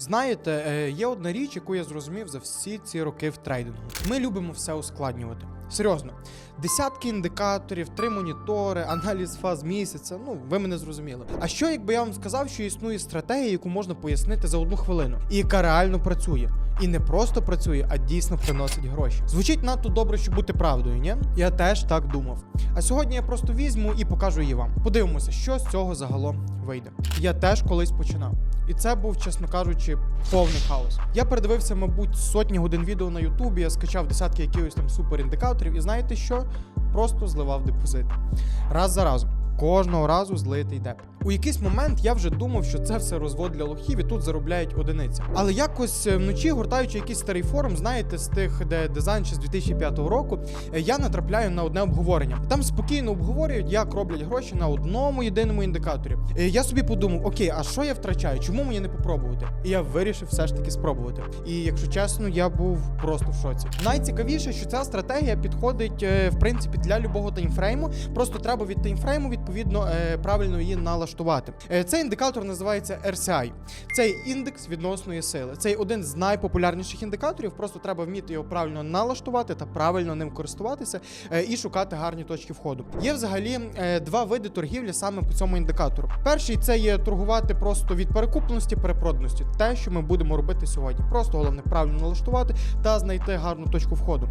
Знаєте, е, є одна річ, яку я зрозумів за всі ці роки в трейдингу. Ми любимо все ускладнювати. Серйозно, десятки індикаторів, три монітори, аналіз фаз місяця. Ну, ви мене зрозуміли. А що, якби я вам сказав, що існує стратегія, яку можна пояснити за одну хвилину, і яка реально працює? І не просто працює, а дійсно приносить гроші. Звучить надто добре, щоб бути правдою, ні? Я теж так думав. А сьогодні я просто візьму і покажу її вам. Подивимося, що з цього загалом вийде. Я теж колись починав. І це був, чесно кажучи, повний хаос. Я передивився, мабуть, сотні годин відео на Ютубі, я скачав десятки якихось там суперіндикаторів, і знаєте що? Просто зливав депозит. Раз за разом. Кожного разу злитий деп. У якийсь момент я вже думав, що це все розвод для лохів і тут заробляють одиниці. Але якось е, вночі, гортаючи якийсь старий форум, знаєте, з тих, де дизайн ще з 2005 року, е, я натрапляю на одне обговорення. Там спокійно обговорюють, як роблять гроші на одному єдиному індикаторі. Е, Я собі подумав, окей, а що я втрачаю? Чому мені не попробувати? І я вирішив все ж таки спробувати. І якщо чесно, я був просто в шоці. Найцікавіше, що ця стратегія підходить в принципі для любого таймфрейму. Просто треба від таймфрейму відповідно правильно її налаштувати. Е, Цей індикатор називається RCI. Цей індекс відносної сили. Цей один з найпопулярніших індикаторів. Просто треба вміти його правильно налаштувати та правильно ним користуватися е, і шукати гарні точки входу. Є взагалі е, два види торгівлі саме по цьому індикатору. Перший це є торгувати просто від перекупленості, перепроданості. Те, що ми будемо робити сьогодні. Просто головне правильно налаштувати та знайти гарну точку входу.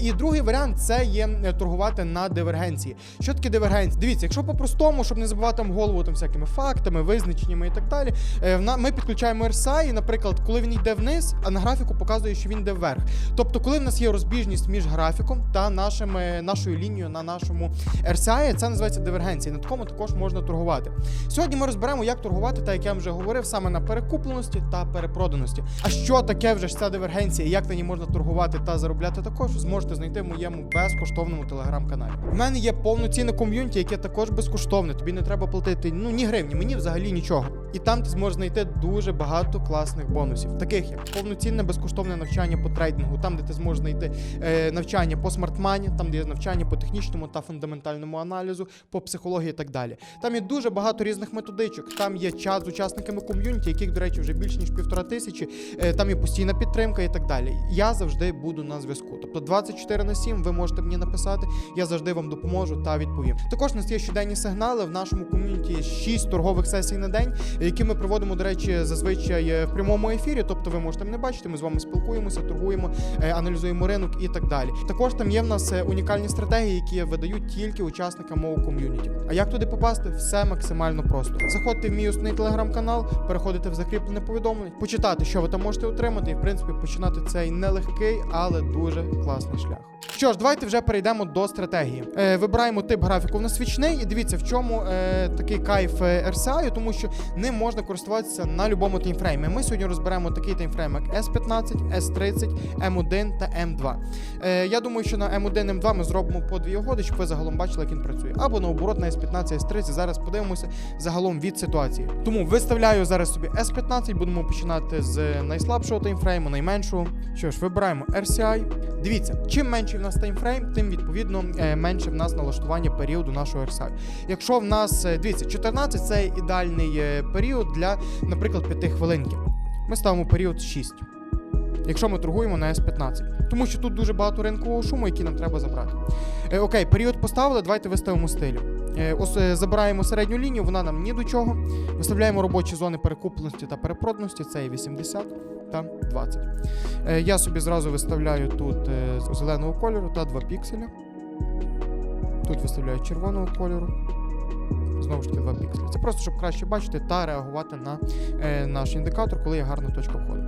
І другий варіант це є торгувати на дивергенції. Що таке дивергенція? Дивіться, якщо по-простому, щоб не забивати там голову там всякими фактами, визначеннями і так далі, е, ми підключаємо RSI, і, наприклад, коли він йде вниз, а на графіку показує, що він йде вверх. Тобто, коли в нас є розбіжність між графіком та нашим, е, нашою лінією на нашому RSI, це називається дивергенція. На такому також можна торгувати. Сьогодні ми розберемо, як торгувати, та як я вже говорив, саме на перекупленості та перепроданості. А що таке вже ж ця дивергенція, як на ній можна торгувати та заробляти також, зможете знайти в моєму безкоштовному телеграм-каналі. У мене є повноцінне ком'юніті, яке також безкоштовне. Тобі не треба платити ну ні гривні, мені взагалі нічого. І там ти зможеш знайти дуже багато класних бонусів, таких як повноцінне безкоштовне навчання по трейдингу, там де ти зможеш знайти е, навчання по смартмані, там де є навчання по технічному та фундаментальному аналізу, по психології і так далі. Там є дуже багато різних методичок. Там є чат з учасниками ком'юніті, яких, до речі, вже більше ніж півтора тисячі. Е, Там є постійна підтримка і так далі. Я завжди буду на зв'язку. Тобто 24 на 7 ви можете мені написати, я завжди вам допоможу та відповім. Також у нас є щоденні сигнали. В нашому ком'юніті є 6 торгових сесій на день, які ми проводимо, до речі, зазвичай е, в прямому ефірі. Тобто ви можете мене бачити, ми з вами спілкуємося, торгуємо, е, аналізуємо ринок і так далі. Також там є в нас е, унікальні стратегії, які видають тільки учасникам мого ком'юніті. А як туди попасти? Все максимально просто. Заходьте в мій основний телеграм-канал, переходите в закріплене повідомлення, почитати, що ви там можете отримати, і в принципі починати цей нелегкий, але дуже класний шлях. Що ж, давайте вже перейдемо до стратегії. Вибираємо тип графіку в нас свічний, і дивіться, в чому е, такий кайф е, RSI, тому що ним можна користуватися на будь-якому таймфреймі. Ми сьогодні розберемо такий таймфрейм, як S15, S30, M1 та M2. Е, я думаю, що на M1, M2 ми зробимо по дві угоди, щоб ви загалом бачили, як він працює. Або наоборот на S15, S30. Зараз подивимося загалом від ситуації. Тому виставляю зараз собі S15, будемо починати з найслабшого таймфрейму, найменшого. Що ж, вибираємо RCI. Дивіться, чим менший в нас таймфрейм, тим відповідно е, менше в нас налаштування періоду нашого RSI. Якщо в нас дивіться, 14 це ідеальний е, період для, наприклад, 5 хвилинки. Ми ставимо період 6. Якщо ми торгуємо на S15, тому що тут дуже багато ринкового шуму, який нам треба забрати. Е, окей, період поставили, давайте виставимо стилю. Е, ос, е, забираємо середню лінію, вона нам ні до чого. Виставляємо робочі зони перекупленості та перепроданості, це є 80 та 20. Е, я собі зразу виставляю тут е, зеленого кольору та 2 пікселя. Тут виставляю червоного кольору. Знову ж таки 2 пікселі. Це просто щоб краще бачити та реагувати на е, наш індикатор, коли є гарна точка входу.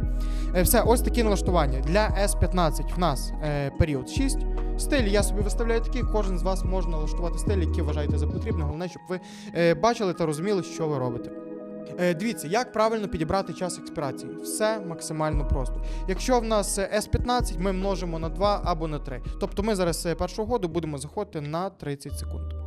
Е, все, ось такі налаштування. Для S15 в нас е, період 6. Стиль я собі виставляю такий, кожен з вас може налаштувати стиль, який вважаєте за потрібне. Головне, щоб ви е, бачили та розуміли, що ви робите. Е, Дивіться, як правильно підібрати час експірації. Все максимально просто. Якщо в нас е, S15, ми множимо на 2 або на 3. Тобто ми зараз е, першу угоду будемо заходити на 30 секунд.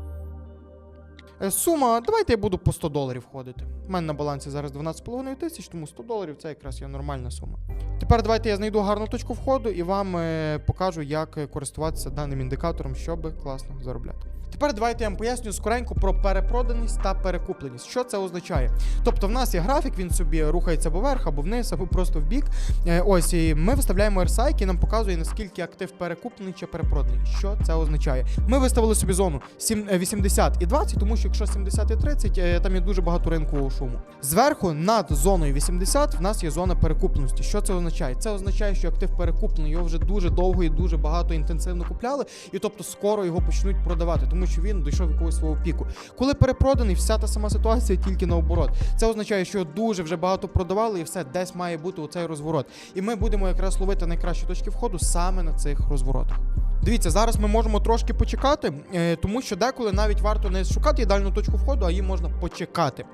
Е, Сума, давайте я буду по 100 доларів входити. У мене на балансі зараз 12,5 тисяч, тому 100 доларів це якраз є нормальна сума. Тепер давайте я знайду гарну точку входу і вам е, покажу, як е, користуватися даним індикатором, щоб класно заробляти. Тепер давайте я вам поясню скоренько про перепроданість та перекупленість. Що це означає? Тобто, в нас є графік, він собі рухається або вверх, або вниз, або просто в бік. Ось і ми виставляємо RSI, який нам показує, наскільки актив перекуплений чи перепроданий. Що це означає? Ми виставили собі зону е, 80 і 20, тому що якщо 70 і 30, е, там є дуже багато ринкового шуму. Зверху над зоною 80 в нас є зона перекупленості. Що це означає? Це означає, що актив перекуплений, його вже дуже довго і дуже багато інтенсивно купляли, і тобто скоро його почнуть продавати, тому що він дійшов якогось свого піку. Коли перепроданий, вся та сама ситуація тільки наоборот. Це означає, що дуже вже багато продавали, і все десь має бути оцей розворот. І ми будемо якраз ловити найкращі точки входу саме на цих розворотах. Дивіться, зараз ми можемо трошки почекати, е, тому що деколи навіть варто не шукати ідеальну точку входу, а її можна почекати.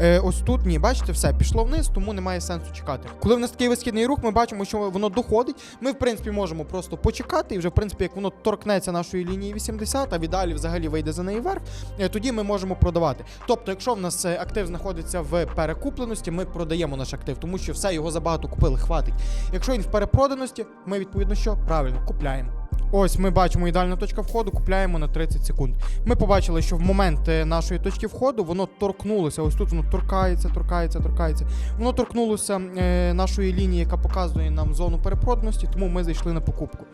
Е, ось тут ні, бачите, все пішло вниз, тому немає сенсу чекати. Коли в нас такий висхідний рух, ми бачимо, що воно доходить. Ми, в принципі, можемо просто почекати, і вже, в принципі, як воно торкнеться нашої лінії 80, а віддалі взагалі вийде за неї вверх, е, тоді ми можемо продавати. Тобто, якщо в нас актив знаходиться в перекупленості, ми продаємо наш актив, тому що все його забагато купили, хватить. Якщо він в перепроданості, ми відповідно що правильно купляємо. Ось ми бачимо ідеальна точка входу, купляємо на 30 секунд. Ми побачили, що в момент е, нашої точки входу воно торкнулося. Ось тут воно торкається, торкається, торкається. Воно торкнулося е, нашої лінії, яка показує нам зону перепроданості, тому ми зайшли на покупку.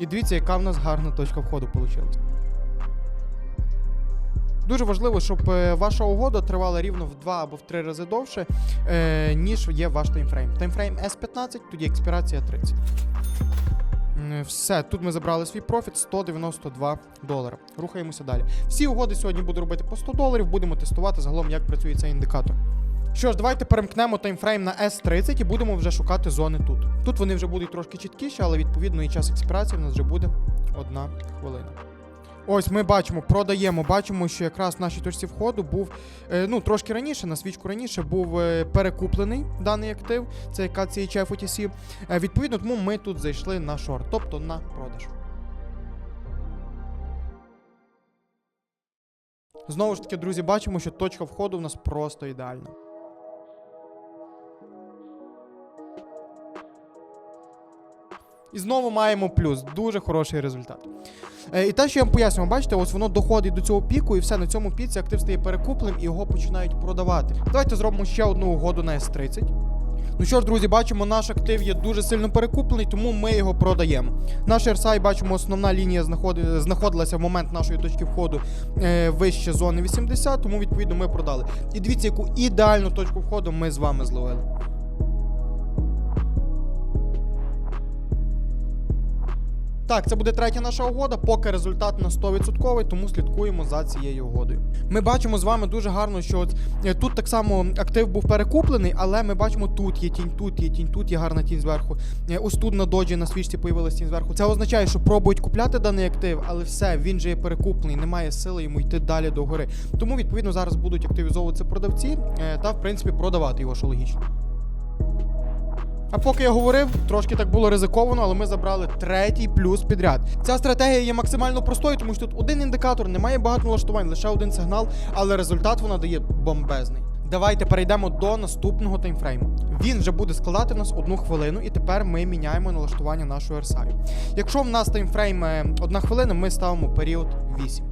І дивіться, яка в нас гарна точка входу вийшла. Дуже важливо, щоб е, ваша угода тривала рівно в 2 або в 3 рази довше, е, ніж є ваш таймфрейм. Таймфрейм S15, тоді експірація 30. М, Все, тут ми забрали свій профіт 192 долара. Рухаємося далі. Всі угоди сьогодні буду робити по 100 доларів, будемо тестувати загалом, як працює цей індикатор. Що ж, давайте перемкнемо таймфрейм на S30 і будемо вже шукати зони тут. Тут вони вже будуть трошки чіткіші, але відповідно і час експірації в нас вже буде одна хвилина. Ось ми бачимо, продаємо. Бачимо, що якраз в нашій точці входу був е, ну трошки раніше, на свічку раніше був е, перекуплений даний актив. Це яка CHF OTC. Е, відповідно, тому ми тут зайшли на шорт, тобто на продаж. Знову ж таки, друзі, бачимо, що точка входу в нас просто ідеальна. І знову маємо плюс. Дуже хороший результат. Е, і те, що я вам пояснював, бачите, ось воно доходить до цього піку, і все на цьому піці актив стає перекупленим і його починають продавати. Давайте зробимо ще одну угоду на S30. Ну що ж, друзі, бачимо, наш актив є дуже сильно перекуплений, тому ми його продаємо. Наш RSI, бачимо, основна лінія знаходи- знаходилася в момент нашої точки входу е, вище зони 80, тому відповідно ми продали. І дивіться, яку ідеальну точку входу ми з вами зловили. Так, це буде третя наша угода, поки результат на 100%, тому слідкуємо за цією угодою. Ми бачимо з вами дуже гарно, що от, е, тут так само актив був перекуплений, але ми бачимо, тут є тінь, тут є тінь, тут є гарна тінь зверху. Е, Ось тут на доджі на свічці появилась тінь зверху. Це означає, що пробують купляти даний актив, але все, він же є перекуплений, немає сили йому йти далі до гори. Тому відповідно зараз будуть активізовуватися продавці е, та в принципі продавати його, що логічно. А поки я говорив, трошки так було ризиковано, але ми забрали третій плюс підряд. Ця стратегія є максимально простою, тому що тут один індикатор, немає багато налаштувань, лише один сигнал, але результат вона дає бомбезний. Давайте перейдемо до наступного таймфрейму. Він вже буде складати в нас одну хвилину, і тепер ми міняємо налаштування нашого RSI. Якщо в нас таймфрейм е, одна хвилина, ми ставимо період 8.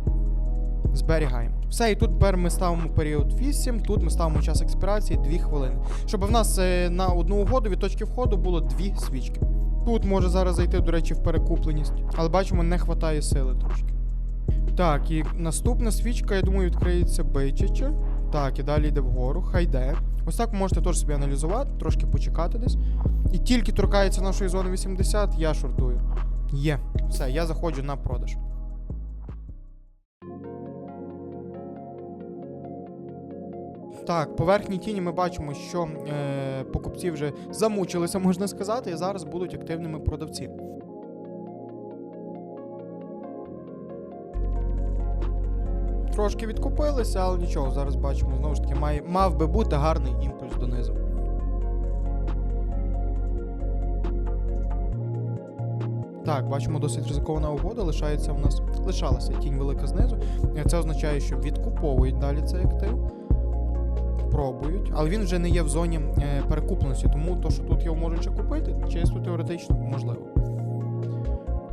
Зберігаємо. Все, і тут тепер ми ставимо період 8, тут ми ставимо час експірації 2 хвилини. Щоб в нас е, на одну угоду від точки входу було дві свічки. Тут може зараз зайти, до речі, в перекупленість, але бачимо, не вистачає сили трошки. Так, і наступна свічка, я думаю, відкриється бичаче. Так, і далі йде вгору, хай йде. Ось так можете теж собі аналізувати, трошки почекати десь. І тільки торкається нашої зони 80, я шортую. Є, все, я заходжу на продаж. Так, по верхній тіні ми бачимо, що е, покупці вже замучилися, можна сказати, і зараз будуть активними продавці. Трошки відкупилися, але нічого, зараз бачимо, знову ж таки, має, мав би бути гарний імпульс донизу. Так, бачимо, досить ризикована угода. Лишається у нас лишалася тінь велика знизу. Це означає, що відкуповують далі цей актив. Пробують, але він вже не є в зоні е, перекупленості, тому то, що тут його можуть ще купити, чисто теоретично можливо.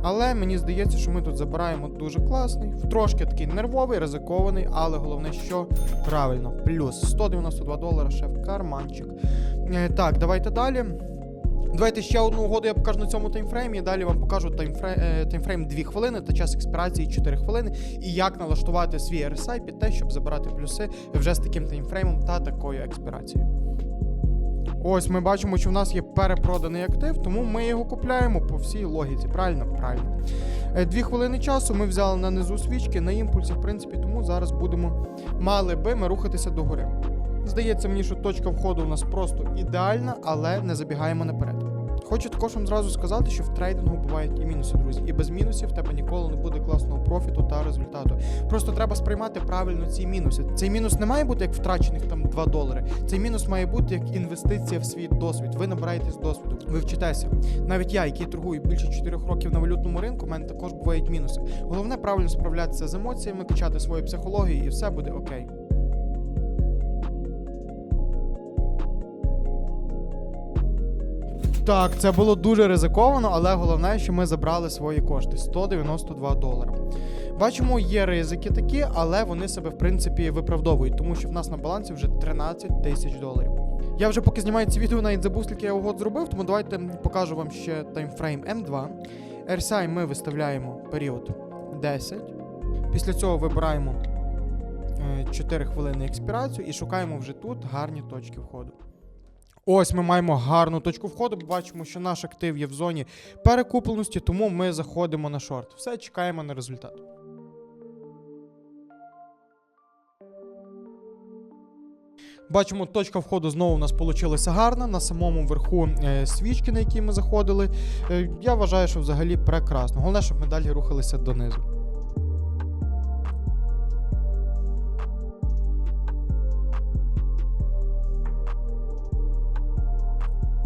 Але мені здається, що ми тут забираємо дуже класний, трошки такий нервовий, ризикований, але головне, що правильно. Плюс 192 долара ще в карманчик. Е, так, давайте далі. Давайте ще одну угоду я покажу на цьому таймфреймі. Далі вам покажу таймфрейм, таймфрейм 2 хвилини та час експірації 4 хвилини. І як налаштувати свій RSI під те, щоб забирати плюси вже з таким таймфреймом та такою експірацією. Ось ми бачимо, що в нас є перепроданий актив, тому ми його купляємо по всій логіці. Правильно? Правильно. Е, Дві хвилини часу ми взяли на низу свічки, на імпульсі, в принципі, тому зараз будемо мали би ми рухатися догори. Здається мені, що точка входу у нас просто ідеальна, але не забігаємо наперед. Хочу також вам зразу сказати, що в трейдингу бувають і мінуси, друзі. І без мінусів в тебе ніколи не буде класного профіту та результату. Просто треба сприймати правильно ці мінуси. Цей мінус не має бути як втрачених там 2 долари. Цей мінус має бути як інвестиція в свій досвід. Ви набираєтесь досвіду, ви вчитеся. Навіть я, який торгую більше 4 років на валютному ринку, в мене також бувають мінуси. Головне правильно справлятися з емоціями, качати свою психологію, і все буде окей. Так, це було дуже ризиковано, але головне, що ми забрали свої кошти 192 долара. Бачимо, є ризики такі, але вони себе в принципі виправдовують, тому що в нас на балансі вже 13 тисяч доларів. Я вже поки знімаю ці відео, навіть забув, скільки я угод зробив, тому давайте покажу вам ще таймфрейм М2. RSI ми виставляємо період 10. Після цього вибираємо е, 4 хвилини експірацію і шукаємо вже тут гарні точки входу. Ось ми маємо гарну точку входу. Бачимо, що наш актив є в зоні перекупленості, тому ми заходимо на шорт. Все, чекаємо на результат. Бачимо, точка входу знову у нас вийшла гарна. На самому верху е, свічки, на які ми заходили. Е, я вважаю, що взагалі прекрасно. Головне, щоб ми далі рухалися донизу.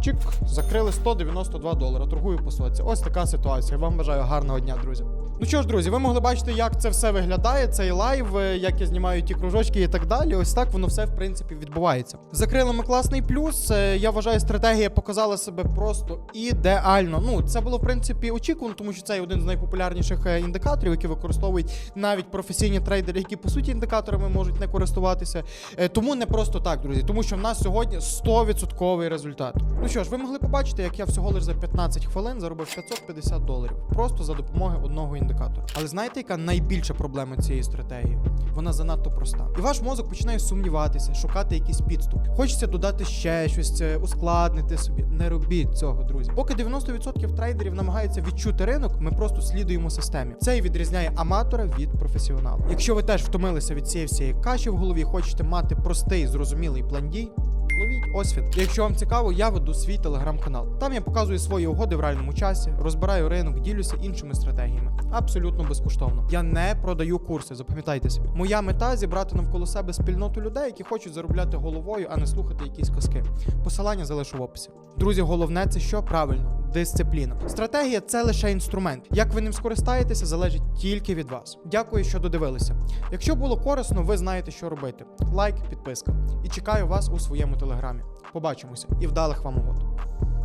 Чик, закрили 192 долара. Торгую по. Ось така ситуація. Вам бажаю гарного дня, друзі. Ну що ж, друзі, ви могли бачити, як це все виглядає, цей лайв, е, як я знімаю ті кружочки і так далі. Ось так воно все в принципі відбувається. Закрили ми класний плюс. Е, Я вважаю, стратегія показала себе просто ідеально. Ну, це було в принципі очікувано, тому що це один з найпопулярніших е, індикаторів, які використовують навіть професійні трейдери, які по суті індикаторами можуть не користуватися. Тому не просто так, друзі, тому що в нас сьогодні 100% результат. Ну що ж, ви могли побачити, як я всього лише за 15 хвилин заробив 550 доларів просто за допомогою одного індикатора. Але знаєте, яка найбільша проблема цієї стратегії? Вона занадто проста. І ваш мозок починає сумніватися, шукати якийсь підступ. Хочеться додати ще щось, е, ускладнити собі. Не робіть цього, друзі. Поки 90% трейдерів намагаються відчути ринок, ми просто слідуємо системі. Це і відрізняє аматора від професіонала. Якщо ви теж втомилися від цієї всієї каші в голові, хочете мати простий, зрозумілий план дій, Ловіть ось він. Якщо вам цікаво, я веду свій телеграм-канал. Там я показую свої угоди в реальному часі, розбираю ринок, ділюся іншими стратегіями. Абсолютно безкоштовно. Я не продаю курси, запам'ятайте собі. Моя мета зібрати навколо себе спільноту людей, які хочуть заробляти головою, а не слухати якісь казки. Посилання залишу в описі. Друзі, головне це що правильно. Дисципліна. Стратегія це лише інструмент. Як ви ним скористаєтеся, залежить тільки від вас. Дякую, що додивилися. Якщо було корисно, ви знаєте, що робити. Лайк, підписка. І чекаю вас у своєму телеграмі. Побачимося і вдалих вам угод.